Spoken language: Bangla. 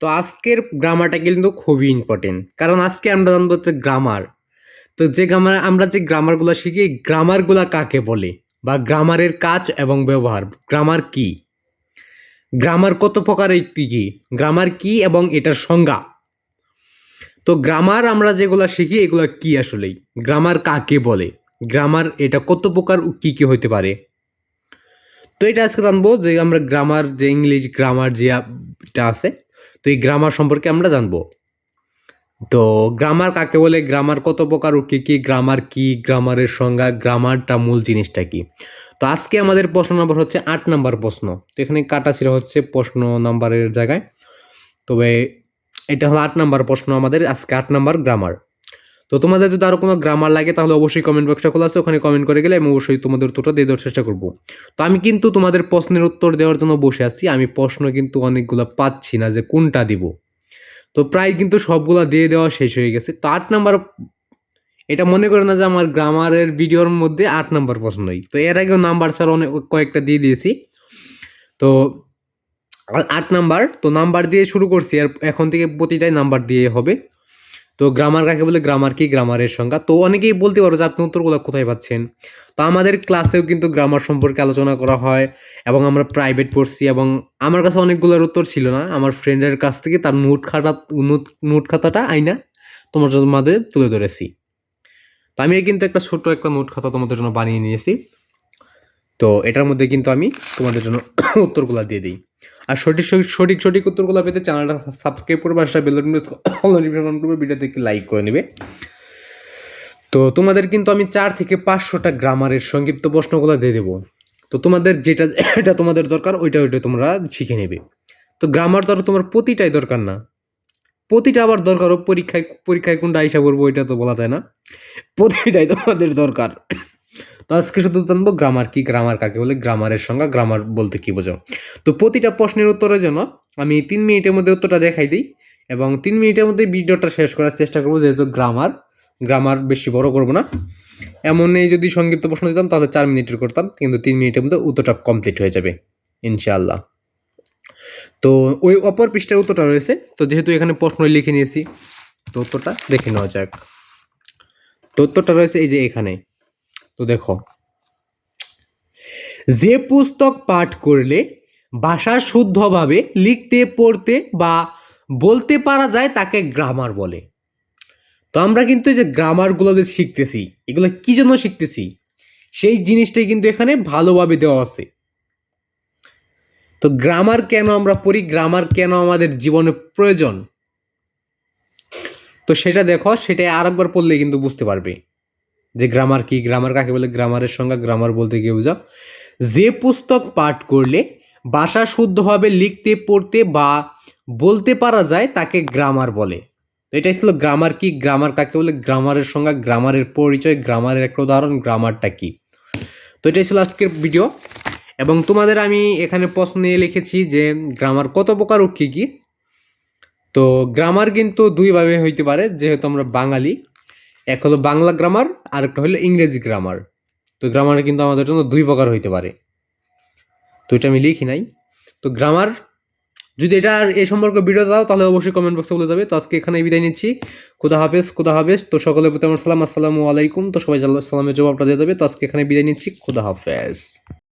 তো আজকের গ্রামারটা কিন্তু খুবই ইম্পর্টেন্ট কারণ আজকে আমরা জানব হচ্ছে গ্রামার তো যে গ্রামার আমরা যে গ্রামারগুলো শিখি গ্রামারগুলো কাকে বলে? বা গ্রামারের কাজ এবং ব্যবহার গ্রামার কি? গ্রামার কত প্রকারের কি কি? গ্রামার কি এবং এটার সংজ্ঞা? তো গ্রামার আমরা যেগুলো শিখি, এগুলো কি আসলেই? গ্রামার কাকে বলে? গ্রামার এটা কত প্রকার কি কি হতে পারে? তো এটা আজকে জানব যে আমরা গ্রামার যে ইংলিশ গ্রামার যে এটা আছে তো এই গ্রামার সম্পর্কে আমরা জানব। তো গ্রামার কাকে বলে? গ্রামার কত প্রকার ও কী কী? গ্রামার কি? গ্রামারের সংজ্ঞা? গ্রামারটা মূল জিনিসটা কি? তো আজকে আমাদের প্রশ্ন নম্বর হচ্ছে আট নম্বর প্রশ্ন। তো এখানে কাটা ছিল হচ্ছে প্রশ্ন নম্বরের জায়গায়। তবে এটা হলো আট নম্বর প্রশ্ন আমাদের। আজকে আট নম্বর গ্রামার তো তোমাদের যদি আরও কোনো গ্রামার লাগে, তাহলে অবশ্যই কমেন্ট বক্সটা খোলা আছে, ওখানে কমেন্ট করে গেলে আমি অবশ্যই তোমাদের উত্তরটা দিয়ে দেওয়ার চেষ্টা করব। তো আমি কিন্তু তোমাদের প্রশ্নের উত্তর দেওয়ার জন্য বসে আছি, আমি প্রশ্ন কিন্তু অনেকগুলো পাচ্ছি না যে কোনটা দিব। তো প্রায় কিন্তু সবগুলো দিয়ে দেওয়া শেষ হয়ে গেছে। তো আট নাম্বার, এটা মনে করে না যে আমার গ্রামারের ভিডিওর মধ্যে আট নাম্বার প্রশ্নই তো এর আগেও নাম্বার স্যার অনেক, কয়েকটা দিয়ে দিয়েছি। তো আট নাম্বার, তো নাম্বার দিয়ে শুরু করছি, আর এখন থেকে প্রতিটাই নাম্বার দিয়ে হবে। তো গ্রামার কাকে বলে? গ্রামার কি? গ্রামারের সংজ্ঞা। তো অনেকেই বলতে পারো যে আপনি উত্তরগুলো কোথায় পাচ্ছেন। তো আমাদের ক্লাসেও কিন্তু গ্রামার সম্পর্কে আলোচনা করা হয় এবং আমরা প্রাইভেট পড়ছি এবং আমার কাছে অনেকগুলোর উত্তর ছিল না। আমার ফ্রেন্ডের কাছ থেকে তার নোট খাতা, নোট খাতাটা আইনা তোমার মাঝে তুলে ধরেছি। তো আমি কিন্তু একটা ছোট্ট একটা নোট খাতা তোমাদের জন্য বানিয়ে নিয়েছি। তো এটার মধ্যে কিন্তু আমি তোমাদের জন্য উত্তরগুলো দিয়ে দিই। আর সঠিক সঠিক সঠিক উত্তরগুলো পেতে চ্যানেলটা সাবস্ক্রাইব করবে আর বেল নোটিফিকেশন করবে ভিডিও দেখে লাইক করে নেবে। তো তোমাদের কিন্তু আমি চার থেকে পাঁচশোটা গ্রামারের সংক্ষিপ্ত প্রশ্নগুলো দিয়ে দেবো। তো তোমাদের যেটা এটা তোমাদের দরকার, ওইটা ওইটা তোমরা শিখে নেবে। তো গ্রামার তো তোমার প্রতিটাই দরকার না। প্রতিটা আবার দরকার পরীক্ষায় পরীক্ষায় কোনটা আইসা করব ওইটা তো বলা যায় না। প্রতিটাই তোমাদের দরকার। তো আজকে শুধু জানব গ্রামার কি গ্রামার কাকে বলে গ্রামারের সংজ্ঞা গ্রামার বলতে কি বোঝো তো প্রতিটা প্রশ্নের উত্তরের জন্য আমি তিন মিনিটের মধ্যে উত্তরটা দেখাই দিই এবং তিন মিনিটের মধ্যে ভিডিওটা শেষ করার চেষ্টা করব, যেহেতু গ্রামার গ্রামার বেশি বড় করব না। এমন এই যদি সংক্ষিপ্ত প্রশ্ন দিতাম, তাহলে চার মিনিটের করতাম, কিন্তু তিন মিনিটের মধ্যে উত্তরটা কমপ্লিট হয়ে যাবে, ইনশাআল্লাহ। তো ওই অপর পৃষ্ঠার উত্তরটা রয়েছে, তো যেহেতু এখানে প্রশ্ন লিখে নিয়েছি, তো উত্তরটা দেখে নেওয়া যাক। তো উত্তরটা রয়েছে এই যে এখানে। তো দেখো, যে পুস্তক পাঠ করলে ভাষা শুদ্ধভাবে লিখতে, পড়তে বা বলতে পারা যায় তাকে গ্রামার বলে। তো আমরা কিন্তু যে গ্রামারগুলো যে শিখতেছি, এগুলো কি জন্য শিখতেছি? সেই জিনিসটাই কিন্তু এখানে ভালোভাবে দেওয়া আছে। তো গ্রামার কেন আমরা পড়ি? গ্রামার কেন আমাদের জীবনে প্রয়োজন? তো সেটা দেখো সেটা আরেকবার পড়লে কিন্তু বুঝতে পারবে। যে গ্রামার কি? গ্রামার কাকে বলে? গ্রামারের সঙ্গে গ্রামার বলতে গিয়ে বোঝাও। যে পুস্তক পাঠ করলে ভাষা শুদ্ধভাবে লিখতে, পড়তে বা বলতে পারা যায়, তাকে গ্রামার বলে। তো এটাই ছিল গ্রামার কি? গ্রামার কাকে বলে? গ্রামারের সঙ্গে গ্রামারের পরিচয় গ্রামারের একটা উদাহরণ গ্রামারটা কি? তো এটাই ছিল আজকের ভিডিও এবং তোমাদের আমি এখানে প্রশ্ন নিয়ে লিখেছি যে গ্রামার কত প্রকার ও কী কী? তো গ্রামার কিন্তু দুইভাবে হইতে পারে, যেহেতু আমরা বাঙালি। এক হলো বাংলা গ্রামার আর একটা হলো ইংরেজি গ্রামার তো গ্রামার কিন্তু আমাদের জন্য দুই প্রকার হইতে পারে। তো এটা আমি লিখি নাই। তো গ্রামার যদি এটা আর এই সম্পর্কে ভিডিও দাও, তাহলে অবশ্যই কমেন্ট বক্সে বলে যাবে। তো আজকে এখানে বিদায় নিচ্ছি। খুদা হাফেজ খুদা হাফেজ। তো সকলের প্রতি আমার সালাম, আসসালামু আলাইকুম। তো সবাই সালামের জবাবটা দিয়ে যাবে। তো আজকে এখানে বিদায় নিচ্ছি। খুদা হাফেজ।